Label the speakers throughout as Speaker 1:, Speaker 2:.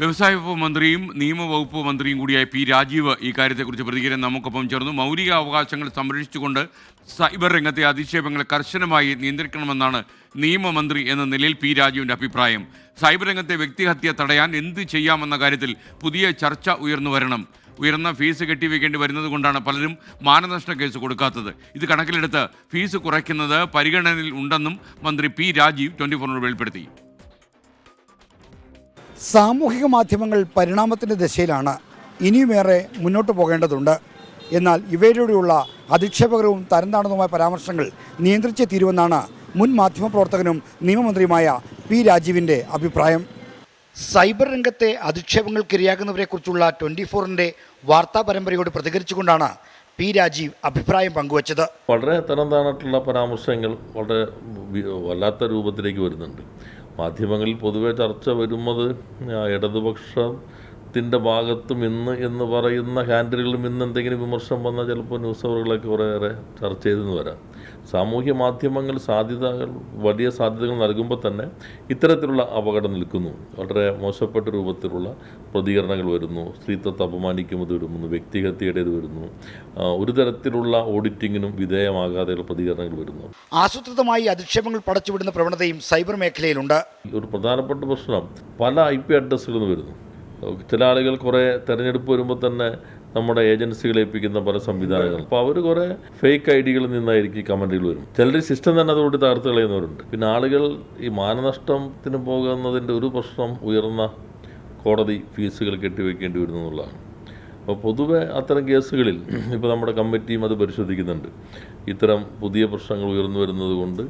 Speaker 1: വ്യവസായ വകുപ്പ് മന്ത്രിയും നിയമവകുപ്പ് മന്ത്രിയും കൂടിയായ പി രാജീവ് ഈ കാര്യത്തെക്കുറിച്ച് പ്രതികരിക്കാൻ നമുക്കൊപ്പം ചേർന്നു. മൗലിക അവകാശങ്ങൾ സംരക്ഷിച്ചുകൊണ്ട് സൈബർ രംഗത്തെ അധിക്ഷേപങ്ങൾ കർശനമായി നിയന്ത്രിക്കണമെന്നാണ് നിയമമന്ത്രി എന്ന നിലയിൽ പി രാജീവിന്റെ അഭിപ്രായം. സൈബർ രംഗത്തെ വ്യക്തിഹത്യ തടയാൻ എന്ത് ചെയ്യാമെന്ന കാര്യത്തിൽ പുതിയ ചർച്ച ഉയർന്നു വരണം. ഉയർന്ന ഫീസ് കെട്ടിവെക്കേണ്ടി വരുന്നത് കൊണ്ടാണ് പലരും മാനനഷ്ട കേസ് കൊടുക്കാത്തത്. ഇത് കണക്കിലെടുത്ത് ഫീസ് കുറയ്ക്കുന്നത് പരിഗണനയിൽ ഉണ്ടെന്നും മന്ത്രി പി രാജീവ് ട്വന്റി ഫോറിനോട് വെളിപ്പെടുത്തി.
Speaker 2: സാമൂഹിക മാധ്യമങ്ങൾ പരിണാമത്തിന്റെ ദശയിലാണ് ഇനിയുമേറെ മുന്നോട്ട് പോകേണ്ടതുണ്ട്. എന്നാൽ ഇവയിലൂടെയുള്ള അധിക്ഷേപകരവും തരംതാണതുമായ പരാമർശങ്ങൾ നിയന്ത്രിച്ചേ തീരുമെന്നാണ് മുൻ മാധ്യമപ്രവർത്തകനും നിയമമന്ത്രിയുമായ പി രാജീവിന്റെ അഭിപ്രായം. സൈബർ രംഗത്തെ അധിക്ഷേപങ്ങൾക്കിരയാകുന്നവരെക്കുറിച്ചുള്ള ട്വന്റി ഫോറിന്റെ വാർത്താ പരമ്പരയോട് പ്രതികരിച്ചുകൊണ്ടാണ് പി രാജീവ് അഭിപ്രായം പങ്കുവച്ചത്.
Speaker 3: വളരെ തരം താണിട്ടുള്ള പരാമർശങ്ങൾ വളരെ വല്ലാത്ത രൂപത്തിലേക്ക് വരുന്നുണ്ട്. മാധ്യമങ്ങളിൽ പൊതുവെ ചർച്ച വരുന്നത് ആ, ഇടതുപക്ഷത്തിന്റെ ഭാഗത്തും ഇന്ന് എന്ന് പറയുന്ന ഹാൻഡിലുകളും ഇന്ന് എന്തെങ്കിലും വിമർശനം വന്നാൽ ചിലപ്പോൾ ന്യൂസ് അവറുകളൊക്കെ കുറേയേറെ ചർച്ച ചെയ്തെന്ന് വരാം. സാമൂഹ്യ മാധ്യമങ്ങൾ സാധ്യതകൾ വലിയ സാധ്യതകൾ നൽകുമ്പോൾ തന്നെ ഇത്തരത്തിലുള്ള അപകടം നിൽക്കുന്നു. വളരെ മോശപ്പെട്ട രൂപത്തിലുള്ള പ്രതികരണങ്ങൾ വരുന്നു. സ്ത്രീത്വത്തെ അപമാനിക്കുന്നത് വരുന്നു വ്യക്തിഹത്യയുടേത് വരുന്നു. ഒരു തരത്തിലുള്ള ഓഡിറ്റിങ്ങിനും വിധേയമാകാതെയുള്ള പ്രതികരണങ്ങൾ വരുന്നു.
Speaker 2: ആസൂത്രിതമായി അധിക്ഷേപങ്ങൾ പടച്ചുവിടുന്ന പ്രവണതയും സൈബർ മേഖലയിലുണ്ട്.
Speaker 3: ഒരു പ്രധാനപ്പെട്ട പ്രശ്നം പല ഐ പി അഡ്രസ്സുകൾ വരുന്നു. ചില ആളുകൾ കുറേ തെരഞ്ഞെടുപ്പ് വരുമ്പോൾ തന്നെ നമ്മുടെ ഏജൻസികളെ ഏൽപ്പിക്കുന്ന പല സംവിധാനങ്ങൾ അപ്പോൾ അവർ കുറേ ഫേക്ക് ഐ ഡികളിൽ നിന്നായിരിക്കും കമന്റുകൾ വരും. ചിലർ സിസ്റ്റം തന്നെ അതുകൊണ്ട് തകർത്ത് കളയുന്നവരുണ്ട്. പിന്നെ ആളുകൾ ഈ മാനനഷ്ടത്തിന് പോകുന്നതിന്റെ ഒരു പ്രശ്നം ഉയർന്ന കോടതി ഫീസുകൾ കെട്ടിവെക്കേണ്ടി വരുന്നു എന്നുള്ളതാണ്. അപ്പോൾ പൊതുവെ അത്തരം കേസുകളിൽ ഇപ്പോൾ നമ്മുടെ കമ്മിറ്റിയും അത് പരിശോധിക്കുന്നുണ്ട്. ഇത്തരം പുതിയ പ്രശ്നങ്ങൾ ഉയർന്നു വരുന്നത് കൊണ്ട്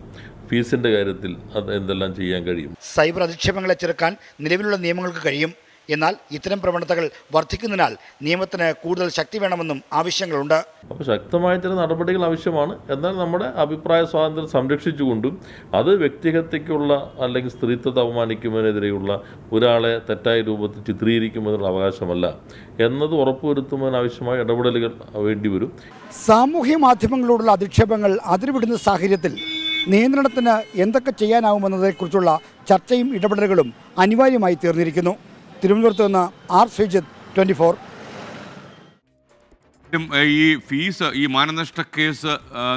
Speaker 3: ഫീസിന്റെ കാര്യത്തിൽ അത് എന്തെല്ലാം ചെയ്യാൻ കഴിയും?
Speaker 2: സൈബർ അധിക്ഷേപങ്ങളെ ചെറുക്കാൻ നിലവിലുള്ള നിയമങ്ങൾക്ക് കഴിയും. എന്നാൽ ഇത്തരം പ്രവണതകൾ വർദ്ധിക്കുന്നതിനാൽ നിയമത്തിന് കൂടുതൽ ശക്തി വേണമെന്നും ആവശ്യങ്ങളുണ്ട്.
Speaker 3: അപ്പോൾ ശക്തമായ ചില നടപടികൾ ആവശ്യമാണ്. എന്നാൽ നമ്മുടെ അഭിപ്രായ സ്വാതന്ത്ര്യം സംരക്ഷിച്ചുകൊണ്ടും അത് വ്യക്തിഹത്യക്കുള്ള അല്ലെങ്കിൽ സ്ത്രീത്വത്തെ അപമാനിക്കുന്നതിനെതിരെയുള്ള ഒരാളെ തെറ്റായ രൂപത്തിൽ ചിത്രീകരിക്കുമെന്നുള്ള അവകാശമല്ല എന്നത് ഉറപ്പുവരുത്തുന്നതിന് ഉറപ്പുവരുത്തുന്നതിനാവശ്യമായ ഇടപെടലുകൾ വേണ്ടിവരും
Speaker 2: സാമൂഹ്യ മാധ്യമങ്ങളോടുള്ള അധിക്ഷേപങ്ങൾ അതിരുവിടുന്ന സാഹചര്യത്തിൽ നിയന്ത്രണത്തിന് എന്തൊക്കെ ചെയ്യാനാവുമെന്നതിനെക്കുറിച്ചുള്ള ചർച്ചയും ഇടപെടലുകളും അനിവാര്യമായി തീർന്നിരിക്കുന്നു. തിരുവനന്തപുരത്ത് നിന്ന് ആർ ശ്രീജിത്ത്
Speaker 1: ട്വന്റി ഈ ഫീസ് ഈ മാനനഷ്ട കേസ്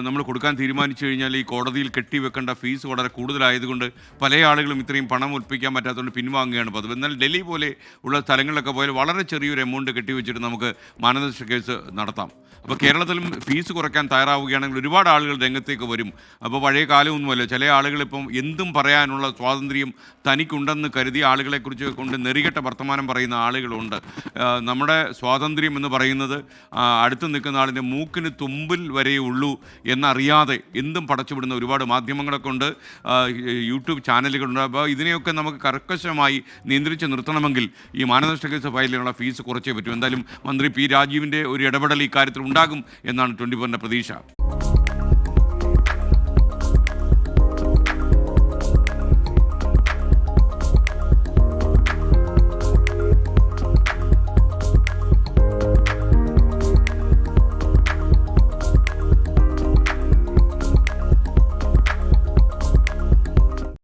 Speaker 1: നമ്മൾ കൊടുക്കാൻ തീരുമാനിച്ചു കഴിഞ്ഞാൽ ഈ കോടതിയിൽ കെട്ടിവെക്കേണ്ട ഫീസ് വളരെ കൂടുതലായതുകൊണ്ട് പല ആളുകളും ഇത്രയും പണം ഒൽപ്പിക്കാൻ പറ്റാത്തതുകൊണ്ട് പിൻവാങ്ങുകയാണ് പതിവ്. എന്നാൽ ഡൽഹി പോലെ ഉള്ള സ്ഥലങ്ങളിലൊക്കെ പോയാൽ വളരെ ചെറിയൊരു എമൗണ്ട് കെട്ടിവെച്ചിട്ട് നമുക്ക് മാനനഷ്ട കേസ് നടത്താം. അപ്പോൾ കേരളത്തിലും ഫീസ് കുറയ്ക്കാൻ തയ്യാറാവുകയാണെങ്കിൽ ഒരുപാട് ആളുകൾ രംഗത്തേക്ക് വരും. അപ്പോൾ പഴയ കാലമൊന്നുമല്ല ചില ആളുകൾ ഇപ്പം എന്തും പറയാനുള്ള സ്വാതന്ത്ര്യം തനിക്കുണ്ടെന്ന് കരുതി ആളുകളെക്കുറിച്ച് കൊണ്ട് നെറികെട്ട വർത്തമാനം പറയുന്ന ആളുകളുണ്ട്. നമ്മുടെ സ്വാതന്ത്ര്യം എന്ന് പറയുന്നത് അടുത്ത് നിൽക്കുന്ന ആളിന്റെ മൂക്കിന് തുമ്പിൽ വരെയേ ഉള്ളൂ എന്നറിയാതെ എന്തും പടച്ചുവിടുന്ന ഒരുപാട് മാധ്യമങ്ങളൊക്കെ ഉണ്ട്. യൂട്യൂബ് ചാനലുകളുണ്ട്. അപ്പോൾ ഇതിനെയൊക്കെ നമുക്ക് കർക്കശമായി നിയന്ത്രിച്ച് നിർത്തണമെങ്കിൽ ഈ മാനനഷ്ട കേസ് ഫയലിനുള്ള ഫീസ് കുറച്ചേ പറ്റൂ. എന്തായാലും മന്ത്രി പി രാജീവിന്റെ ഒരു ഇടപെടൽ ഇക്കാര്യത്തിൽ ഉണ്ടാകും എന്നാണ് ട്വന്റി ഫോറിന്റെ പ്രതീക്ഷ.